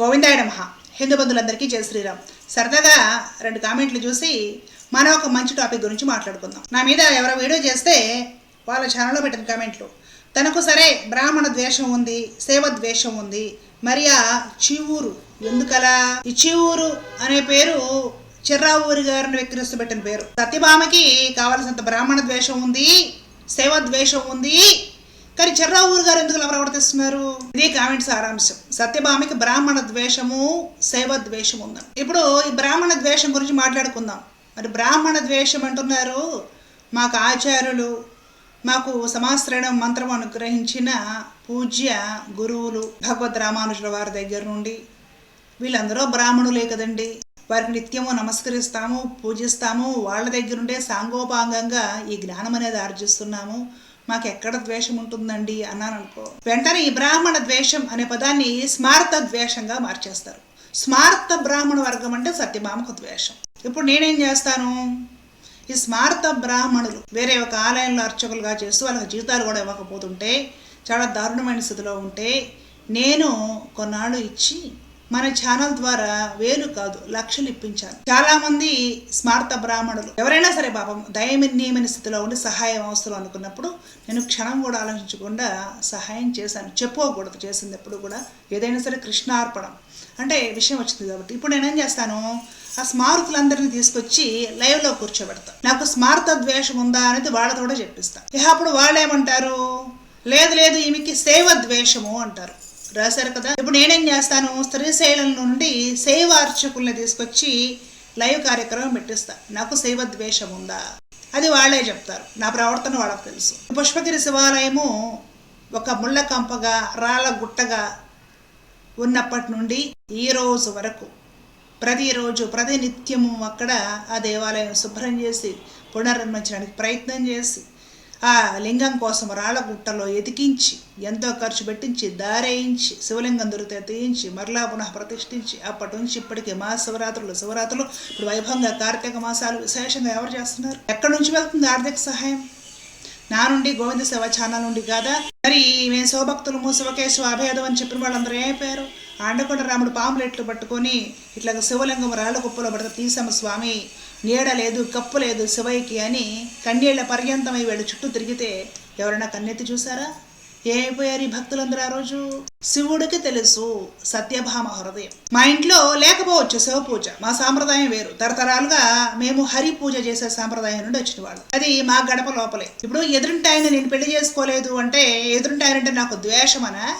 గోవిందాయ నమ. హిందూ బంధువులందరికీ జయ శ్రీరామ్. సరదాగా రెండు కామెంట్లు చూసి మనం ఒక మంచి టాపిక్ గురించి మాట్లాడుకుందాం. నా మీద ఎవరో వీడియో చేస్తే వాళ్ళ ఛానల్లో పెట్టిన కామెంట్లు. తనకు సరే బ్రాహ్మణ ద్వేషం ఉంది సేవ ద్వేషం ఉంది మరి ఆ చివూరు ఎందుకలా? ఈ చివూరు అనే పేరు చిర్రావూరి గారిని వ్యక్తిస్తూ పెట్టిన పేరు. సత్యభామకి కావలసినంత బ్రాహ్మణ ద్వేషం ఉంది సేవ ద్వేషం ఉంది కానీ చెర్రావూరు గారు ఎందుకు ఇలా ప్రవర్తిస్తున్నారు ఇది కామెంట్ సారాంశం. సత్యభామికి బ్రాహ్మణ ద్వేషము శైవ ద్వేషం ఉందని ఇప్పుడు ఈ బ్రాహ్మణ ద్వేషం గురించి మాట్లాడుకుందాం. మరి బ్రాహ్మణ ద్వేషం అంటున్నారు మాకు ఆచార్యులు మాకు సమాశ్రయణం మంత్రం అనుగ్రహించిన పూజ్య గురువులు భగవద్ రామానుజుల వారి దగ్గర నుండి. వీళ్ళందరూ బ్రాహ్మణులే కదండి. వారికి నిత్యము నమస్కరిస్తాము పూజిస్తాము. వాళ్ళ దగ్గరుండే సాంగోపాంగంగా ఈ జ్ఞానం అనేది ఆర్జిస్తున్నాము. మాకెక్కడ ద్వేషం ఉంటుందండి అన్నాను అనుకో వెంటనే ఈ బ్రాహ్మణ ద్వేషం అనే పదాన్ని స్మార్త ద్వేషంగా మార్చేస్తారు. స్మార్త బ్రాహ్మణ వర్గం అంటే సత్యభామకు ద్వేషం. ఇప్పుడు నేనేం చేస్తాను? ఈ స్మార్త బ్రాహ్మణులు వేరే ఒక ఆలయంలో అర్చకులుగా చేస్తూ వాళ్ళకి జీతాలు కూడా ఇవ్వకపోతుంటే చాలా దారుణమైన స్థితిలో ఉంటే నేను కొన్నాళ్ళు ఇచ్చి మన ఛానల్ ద్వారా వేలు కాదు లక్షలు ఇప్పించాను చాలా మంది స్మార్త బ్రాహ్మణులు. ఎవరైనా సరే పాపం దయమిన్యమైన స్థితిలో ఉండి సహాయం అవసరం అనుకున్నప్పుడు నేను క్షణం కూడా ఆలోచించకుండా సహాయం చేశాను. చెప్పుకోకూడదు చేసింది ఎప్పుడు కూడా. ఏదైనా సరే కృష్ణార్పణం. అంటే విషయం వచ్చింది కాబట్టి. ఇప్పుడు నేనేం చేస్తాను? ఆ స్మారకులందరినీ తీసుకొచ్చి లైవ్లో కూర్చోబెడతా. నాకు స్మార్థ ద్వేషం ఉందా అనేది వాళ్ళతో కూడా చెప్పిస్తా. ఇక అప్పుడు వాళ్ళు ఏమంటారు లేదు లేదు ఈమెకి సేవ ద్వేషము అంటారు. రాశారు కదా. ఇప్పుడు నేనేం చేస్తాను? శ్రీశైలం నుండి శైవ అర్చకుల్ని తీసుకొచ్చి లైవ్ కార్యక్రమం పెట్టిస్తా. నాకు శైవ ద్వేషం ఉందా? అది వాళ్ళే చెప్తారు. నా ప్రవర్తన వాళ్ళకి తెలుసు. పుష్పగిరి శివాలయము ఒక ముళ్ళ కంపగా రాళ్ళ గుట్టగా ఉన్నప్పటి నుండి ఈ రోజు వరకు ప్రతిరోజు ప్రతి నిత్యము అక్కడ ఆ దేవాలయం శుభ్రం చేసి పునర్నిర్మించడానికి ప్రయత్నం చేసి ఆ లింగం కోసం రాళ్ళ గుట్టలో ఎతికించి ఎంతో ఖర్చు పెట్టించి దారేయించి శివలింగం దొరికితే తీయించి మరలా పునః ప్రతిష్ఠించి అప్పటి నుంచి ఇప్పటికి మా శివరాత్రులు శివరాత్రులు ఇప్పుడు వైభవంగా కార్తీక మాసాలు విశేషంగా ఎవరు చేస్తున్నారు? ఎక్కడి నుంచి వెళ్తుంది ఆర్థిక సహాయం? నా నుండి గోవింద సేవ ఛానల్ నుండి కాదా? మరి మేము శివభక్తులు శివకేశవ అభేదం అని చెప్పిన వాళ్ళందరూ ఏమైపోయారు ఆండకొండ రాముడు పాములెట్లు పట్టుకొని ఇట్లా శివలింగం రాళ్ళ కుప్పలో పడితే తీసాము స్వామి నీడ లేదు కప్పు లేదు శివయ్యకి అని కన్నీళ్ళ పర్యంతమై వీళ్ళు చుట్టూ తిరిగితే ఎవరైనా కన్నెత్తి చూసారా? ఏమైపోయారు ఈ భక్తులందరూ ఆ రోజు? శివుడికి తెలుసు సత్యభామ హృదయం. మా ఇంట్లో లేకపోవచ్చు శివ పూజ మా సాంప్రదాయం వేరు. తరతరాలుగా మేము హరి పూజ చేసే సాంప్రదాయం నుండి వచ్చిన వాళ్ళు. అది మా గడప లోపలే. ఇప్పుడు ఎదురుంటాయని నేను పెళ్ళి చేసుకోలేదు అంటే ఎదురుంటాయనంటే అంటే నాకు ద్వేషమనా?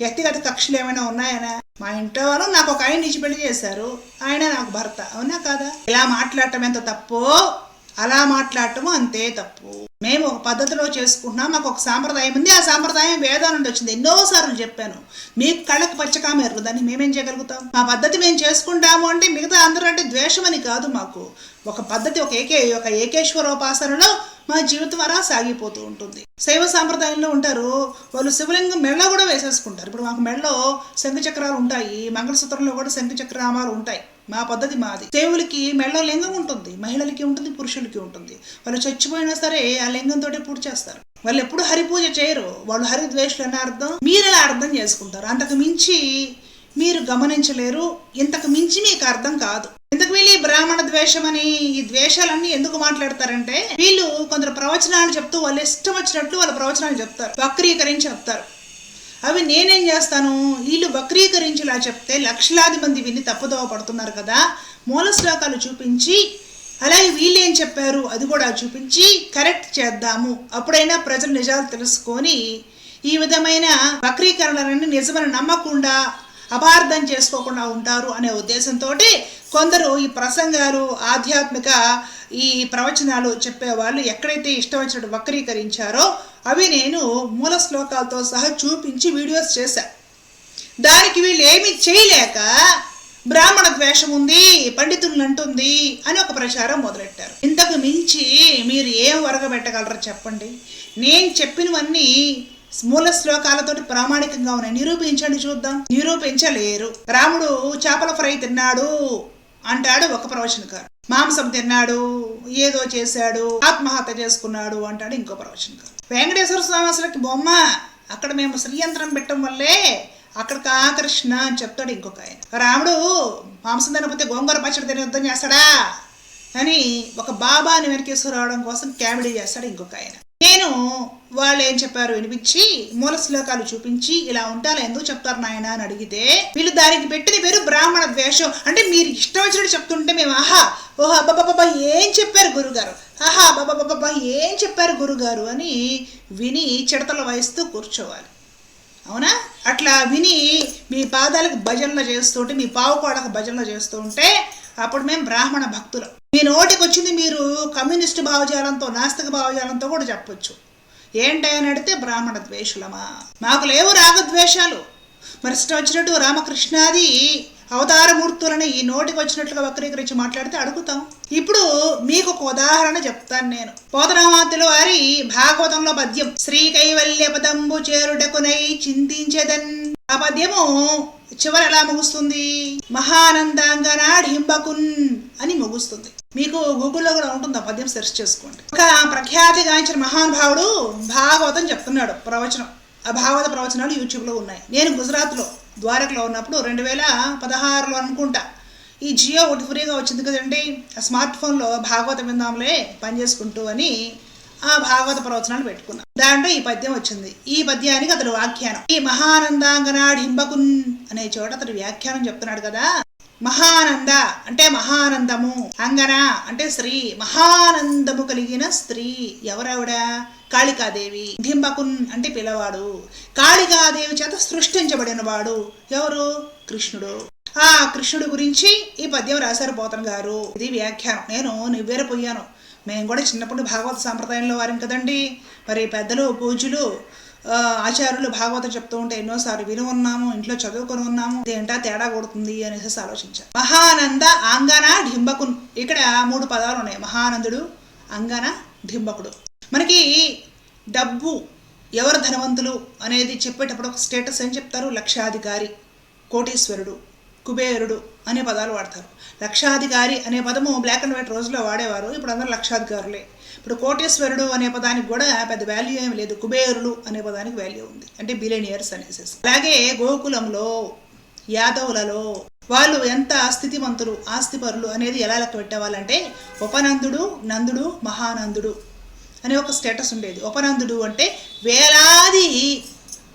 వ్యక్తిగత కక్షలు ఏమైనా ఉన్నాయనా? మా ఇంట్లో వాళ్ళు నాకు ఒక ఆయన ఇచ్చి పెళ్ళి చేశారు. ఆయన నాకు భర్త. అవునా కాదా? ఇలా మాట్లాడటం ఎంత తప్పో అలా మాట్లాడటము అంతే తప్పు. మేము ఒక పద్ధతిలో చేసుకుంటున్నాం మాకు ఒక సాంప్రదాయం ఉంది. ఆ సాంప్రదాయం వేదాల నుండి వచ్చింది. ఎన్నోసార్లు చెప్పాను. మీకు కళ్ళకి పచ్చకామెర్రు దాన్ని మేమేం చేయగలుగుతాం? మా పద్ధతి మేము చేసుకుంటాము అంటే మిగతా అందరూ అంటే ద్వేషమని కాదు మాకు. ఒక పద్ధతి ఒక ఏకే ఒక ఏకేశ్వరోపాసనలో మా జీవితం అలా సాగిపోతూ ఉంటుంది. శైవ సాంప్రదాయంలో ఉంటారు. వాళ్ళు శివలింగం మెళ్ళ కూడా వేసేసుకుంటారు. ఇప్పుడు మాకు మెళ్ళలో శంఖచక్రాలు ఉంటాయి. మంగళసూత్రంలో కూడా శంఖచక్రామాలు ఉంటాయి. మా పద్ధతి మాది. దేవులకి మెళ్ళ లింగం ఉంటుంది మహిళలకి ఉంటుంది పురుషులకి ఉంటుంది. వాళ్ళు చచ్చిపోయినా సరే ఆ లింగంతో పూజ చేస్తారు. వాళ్ళు ఎప్పుడు హరి పూజ చేయరు. వాళ్ళు హరిద్వేషులు అని అనే అర్థం? మీరు ఎలా అర్థం చేసుకుంటారు? అంతకు మించి మీరు గమనించలేరు. ఇంతకు మించి మీకు అర్థం కాదు. ఇంతకు వీళ్ళు ఈ బ్రాహ్మణ ద్వేషం అని ఈ ద్వేషాలన్నీ ఎందుకు మాట్లాడతారంటే వీళ్ళు కొందరు ప్రవచనాలు చెప్తూ వాళ్ళు ఇష్టం వచ్చినట్లు వాళ్ళ ప్రవచనాలు చెప్తారు. వక్రీకరించి చెప్తారు. అవి నేనేం చేస్తాను? వీళ్ళు వక్రీకరించేలా చెప్తే లక్షలాది మంది విని తప్పుదోవ పడుతున్నారు కదా? మూల శ్లోకాలు చూపించి అలాగే వీళ్ళు ఏం చెప్పారు? అది కూడా చూపించి కరెక్ట్ చేద్దాము. అప్పుడైనా ప్రజలు నిజాలు తెలుసుకొని ఈ విధమైన వక్రీకరణలన్నీ నిజమని నమ్మకుండా అపార్థం చేసుకోకుండా ఉంటారు అనే ఉద్దేశంతో కొందరు ఈ ప్రసంగాలు ఆధ్యాత్మిక ఈ ప్రవచనాలు చెప్పేవాళ్ళు ఎక్కడైతే ఇష్టం వచ్చినట్టు వక్రీకరించారో అవి నేను మూల శ్లోకాలతో సహా చూపించి వీడియోస్ చేశా. దానికి వీళ్ళు ఏమి చేయలేక బ్రాహ్మణ ద్వేషం ఉంది పండితులను అంటుంది అని ఒక ప్రచారం మొదలెట్టారు. ఇంతకు మించి మీరు ఏం వరగబెట్టగలరో చెప్పండి. నేను చెప్పినవన్నీ మూల శ్లోకాలతోటి ప్రామాణికంగా ఉన్నాయి. నిరూపించండి చూద్దాం. నిరూపించలేరు. రాముడు చేపల ఫ్రై తిన్నాడు అంటాడు ఒక ప్రవచనకారు. మాంసం తిన్నాడు ఏదో చేశాడు ఆత్మహత్య చేసుకున్నాడు అంటాడు ఇంకో ప్రవచనకారు. వెంకటేశ్వర స్వామి అసలుకి బొమ్మ అక్కడ మేము శ్రీయంత్రం పెట్టడం వల్లే అక్కడికి ఆకర్షణ అని చెప్తాడు ఇంకొక ఆయన. రాముడు మాంసం తినకపోతే గోంగూర పచ్చడి తిని యుద్ధం చేస్తాడా? అని ఒక బాబాని వెనకేసుకురావడం కోసం కామెడీ చేస్తాడు ఇంకొక ఆయన. నేను వాళ్ళు ఏం చెప్పారు? వినిపించి మూల శ్లోకాలు చూపించి ఇలా ఉంటారు ఎందుకు చెప్తారు నాయన అని అడిగితే వీళ్ళు దానికి పెట్టిన పేరు బ్రాహ్మణ ద్వేషం. అంటే మీరు ఇష్టం వచ్చినట్టు చెప్తుంటే మేము ఆహా ఓహో అబ్బాబాబా ఏం చెప్పారు గురుగారు? ఆహా అబ్బాబాబా ఏం చెప్పారు గురుగారు అని విని చిడతల వహిస్తూ కూర్చోవాలి. అవునా? అట్లా విని మీ పాదాలకు భజనలు చేస్తుంటే మీ పావుకోడకు భజనలు చేస్తూ ఉంటే అప్పుడు మేము బ్రాహ్మణ భక్తులు. మీ నోటికి వచ్చింది మీరు కమ్యూనిస్ట్ భావజాలంతో నాస్తిక భావజాలంతో కూడా చెప్పొచ్చు. ఏంటని అడిగితే బ్రాహ్మణ ద్వేషులమా? మాకు లేవు రాగద్వేషాలు. మరి ఇష్టం వచ్చినట్టు రామకృష్ణాది అవతారమూర్తులని ఈ నోటికి వచ్చినట్లుగా వక్రీకరించి మాట్లాడితే అడుగుతాం. ఇప్పుడు మీకు ఒక ఉదాహరణ చెప్తాను నేను. పోతరామాతుల వారి భాగవతంలో పద్యం శ్రీ కైవల్య పదంబు చేరుటకునై చింతించేదన్. ఆ పద్యము చివర ఎలా ముగుస్తుంది. మహానందంగా మహానందాంగనాఢింబకున్ అని ముగుస్తుంది. మీకు గూగుల్లో కూడా ఉంటుంది ఆ పద్యం సెర్చ్ చేసుకోండి. ఒక ప్రఖ్యాతిగాంచిన మహానుభావుడు భాగవతం చెప్తున్నాడు ప్రవచనం. ఆ భాగవత ప్రవచనాలు యూట్యూబ్లో ఉన్నాయి. నేను గుజరాత్లో ద్వారకలో ఉన్నప్పుడు రెండు వేల పదహారులో అనుకుంటా. ఈ జియో ఒకటి ఫ్రీగా వచ్చింది కదండి. ఆ స్మార్ట్ ఫోన్లో భాగవత విందాంలే పనిచేసుకుంటూ అని ఆ భాగవత ప్రవచనాలు పెట్టుకున్నా. దాంట్లో ఈ పద్యం వచ్చింది. ఈ పద్యానికి అతడు వ్యాఖ్యానం. ఈ మహానందాంగనాడింబకున్ అనే చోట అతడు వ్యాఖ్యానం చెప్తున్నాడు కదా. మహానంద అంటే మహానందము. అంగన అంటే స్త్రీ. మహానందము కలిగిన స్త్రీ ఎవరెవడ? కాళికాదేవి. ధింబకున్ అంటే పిల్లవాడు. కాళికాదేవి చేత సృష్టించబడిన వాడు ఎవరు? కృష్ణుడు. ఆ కృష్ణుడు గురించి ఈ పద్యం రాశారు పోతన్ గారు. ఇది వ్యాఖ్యానం. నేను నివ్వేరపోయాను మేము కూడా చిన్నప్పుడు భాగవత సాంప్రదాయంలో వారం కదండి. మరి పెద్దలు పూజలు ఆచార్యులు భాగవతం చెప్తూ ఉంటే ఎన్నోసార్లు విని ఉన్నాము ఇంట్లో చదువుకొని ఉన్నాము. ఇదేంటా తేడా కొడుతుంది అనేసి ఆలోచించారు మహానంద అంగన ఢింబకున్. ఇక్కడ మూడు పదాలు ఉన్నాయి. మహానందుడు అంగన ఢింబకుడు. మనకి డబ్బు ఎవరు ధనవంతులు అనేది చెప్పేటప్పుడు ఒక స్టేటస్ అని చెప్తారు? లక్షాధికారి కోటీశ్వరుడు. కుబేరుడు అనే పదాలు వాడతారు. లక్షాధికారి అనే పదము బ్లాక్ అండ్ వైట్ రోజులో వాడేవారు. ఇప్పుడు అందరూ లక్షాధికారులే. ఇప్పుడు కోటేశ్వరుడు అనే పదానికి కూడా పెద్ద వాల్యూ ఏమి లేదు. కుబేరులు అనే పదానికి వాల్యూ ఉంది. అంటే బిలియనియర్స్ అనేసి. అలాగే గోకులంలో యాదవులలో వాళ్ళు ఎంత స్థితిమంతులు ఆస్తిపరులు అనేది ఎలా లెక్క పెట్టేవాళ్ళంటే ఉపనందుడు నందుడు మహానందుడు అనే ఒక స్టేటస్ ఉండేది. ఉపనందుడు అంటే వేలాది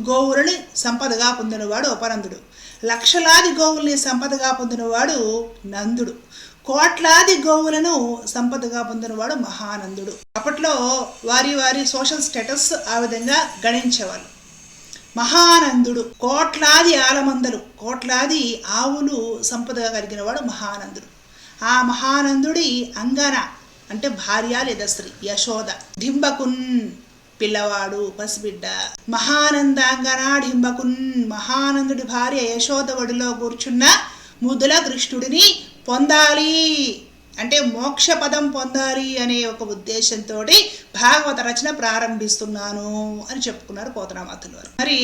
గోవులని సంపదగా పొందినవాడు ఉపనందుడు. లక్షలాది గోవుల్ని సంపదగా పొందినవాడు నందుడు. కోట్లాది గోవులను సంపదగా పొందినవాడు మహానందుడు. అప్పట్లో వారి వారి సోషల్ స్టేటస్ ఆ విధంగా గణించేవాళ్ళు. మహానందుడు. కోట్లాది ఆలమందలు కోట్లాది ఆవులు సంపదగా కలిగిన వాడు మహానందుడు. ఆ మహానందుడి అంగన అంటే భార్య లేదా స్త్రీ యశోద. డింబకున్ పిల్లవాడు పసిబిడ్డ. మహానందాంగనాడింబకున్ మహానందుడి భార్య యశోద ఒడిలో కూర్చున్న ముదుల కృష్ణుడిని పొందాలి. అంటే మోక్ష పదం పొందాలి అనే ఒక ఉద్దేశంతో భాగవత రచన ప్రారంభిస్తున్నాను అని చెప్పుకున్నారు పోతనామాతులు వారు. మరి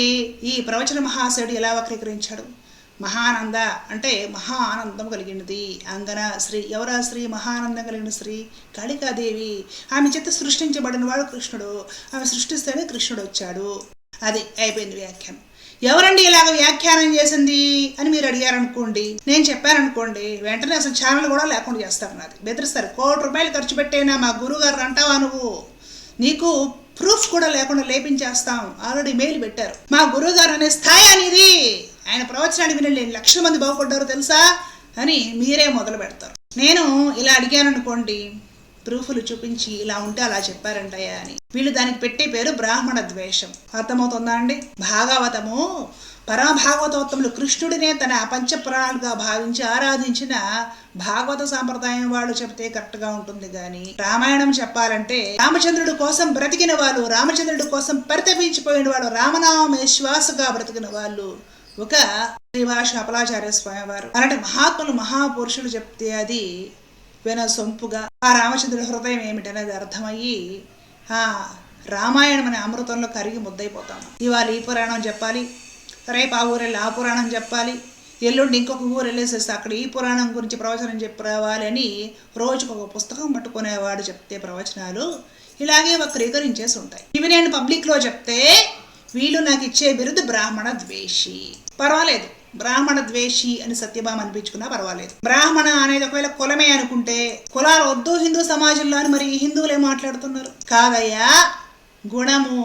ఈ ప్రవచన మహాశయుడు ఎలా వక్రీకరించాడు? మహానంద అంటే మహా ఆనందం కలిగినది. అంగన శ్రీ ఎవరా శ్రీ? మహానందం కలిగిన శ్రీ కాళికాదేవి. ఆమె చేత సృష్టించబడిన వాడు కృష్ణుడు. ఆమె సృష్టిస్తేనే కృష్ణుడు వచ్చాడు. అది అయిపోయింది వ్యాఖ్యానం. ఎవరండి ఇలాగ వ్యాఖ్యానం చేసింది అని మీరు అడిగారనుకోండి నేను చెప్పాననుకోండి వెంటనే అసలు ఛానల్ కూడా లేకుండా చేస్తారు నాది. బెదిరిస్తారు. కోటి రూపాయలు ఖర్చు పెట్టేనా? మా గురుగారు అంటావా నువ్వు? నీకు ప్రూఫ్ కూడా లేకుండా లేపించేస్తాం. ఆల్రెడీ మెయిల్ పెట్టారు. మా గురువుగారు అనే స్థాయి అనేది ఆయన ప్రవచనాన్ని వినండి లక్షల మంది బాగుపడ్డారు తెలుసా? అని మీరే మొదలు పెడతారు. నేను ఇలా అడిగాను అనుకోండి ప్రూఫ్లు చూపించి ఇలా ఉంటే అలా చెప్పారంటయ్యా అని. వీళ్ళు దానికి పెట్టే పేరు బ్రాహ్మణ ద్వేషం. అర్థమవుతుందా అండి? భాగవతము పరమభాగవతోత్తములు కృష్ణుడినే తన పంచప్రాణాలుగా భావించి ఆరాధించిన భాగవత సాంప్రదాయం వాళ్ళు చెప్తే కరెక్ట్గా ఉంటుంది కానీ రామాయణం చెప్పాలంటే రామచంద్రుడి కోసం బ్రతికిన వాళ్ళు రామచంద్రుడి కోసం పరితపించిపోయిన వాళ్ళు రామనామే శ్వాసగా బ్రతికిన వాళ్ళు ఒక శ్రీభాష అపలాచార్య స్వామి వారు అలాంటి మహాత్ములు మహాపురుషులు చెప్తే అది విన సొంపుగా ఆ రామచంద్రుడి హృదయం ఏమిటనేది అర్థమయ్యి ఆ రామాయణం అనే అమృతంలో కరిగి ముద్దైపోతాం ఇవాళ ఈ పురాణం చెప్పాలి రేపు ఆ ఊరు వెళ్ళి ఆ పురాణం చెప్పాలి ఎల్లుండి ఇంకొక ఊరు వెళ్ళేసేసి అక్కడ ఈ పురాణం గురించి ప్రవచనం చెప్పి రావాలి అని రోజుకు ఒక పుస్తకం పట్టుకునేవాడు చెప్తే ప్రవచనాలు ఇలాగే వక్రీకరించేసి ఉంటాయి. ఇవి నేను పబ్లిక్లో చెప్తే వీళ్ళు నాకు ఇచ్చే బిరుదు బ్రాహ్మణ ద్వేషి. పర్వాలేదు. బ్రాహ్మణ ద్వేషి అని సత్యభామ అనిపించుకున్నా పర్వాలేదు. బ్రాహ్మణ అనేది ఒకవేళ కులమే అనుకుంటే కులాలు వద్దు హిందూ సమాజంలో అని మరి హిందువులు హిందువులే మాట్లాడుతున్నారు? కాదయ్యా గుణము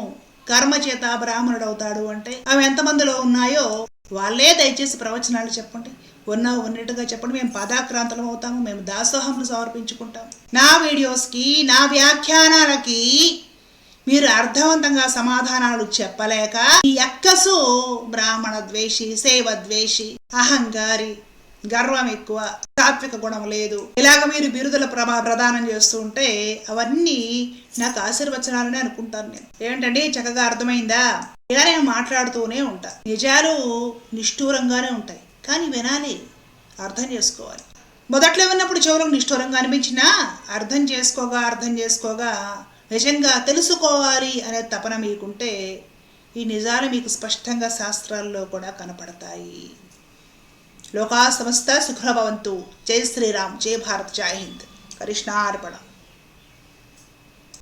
కర్మ చేత బ్రాహ్మణుడు అవుతాడు అంటే అవి ఎంతమందిలో ఉన్నాయో వాళ్ళే దయచేసి ప్రవచనాలు చెప్పండి. ఉన్న ఉన్నట్టుగా చెప్పండి. మేము పదాక్రాంతలం అవుతాము మేము దాసోహంను సమర్పించుకుంటాం నా వీడియోస్కి నా వ్యాఖ్యానాలకి మీరు అర్థవంతంగా సమాధానాలు చెప్పలేక ఈ బ్రాహ్మణ ద్వేషి సేవ ద్వేషి అహంకారి గర్వం ఎక్కువ సాత్విక గుణం లేదు. ఇలాగ మీరు బిరుదుల ప్రభా ప్రదానం చేస్తూ ఉంటే అవన్నీ నాకు ఆశీర్వచనాలని అనుకుంటాను నేను. ఏంటండి చక్కగా అర్థమైందా? ఇలా నేను మాట్లాడుతూనే ఉంటా. నిజాలు నిష్ఠూరంగానే ఉంటాయి. కానీ వినాలి. అర్థం చేసుకోవాలి. మొదట్లో విన్నప్పుడు చివరకు నిష్ఠూరంగా అనిపించినా అర్థం చేసుకోగా అర్థం చేసుకోగా నిజంగా తెలుసుకోవాలి అనే తపన మీకుంటే ఈ నిజాలు మీకు స్పష్టంగా శాస్త్రాల్లో కూడా కనపడతాయి. లోకా సమస్త సుఖభవంతు జై శ్రీరామ్. జై భారత్. జై హింద్. కృష్ణార్పణ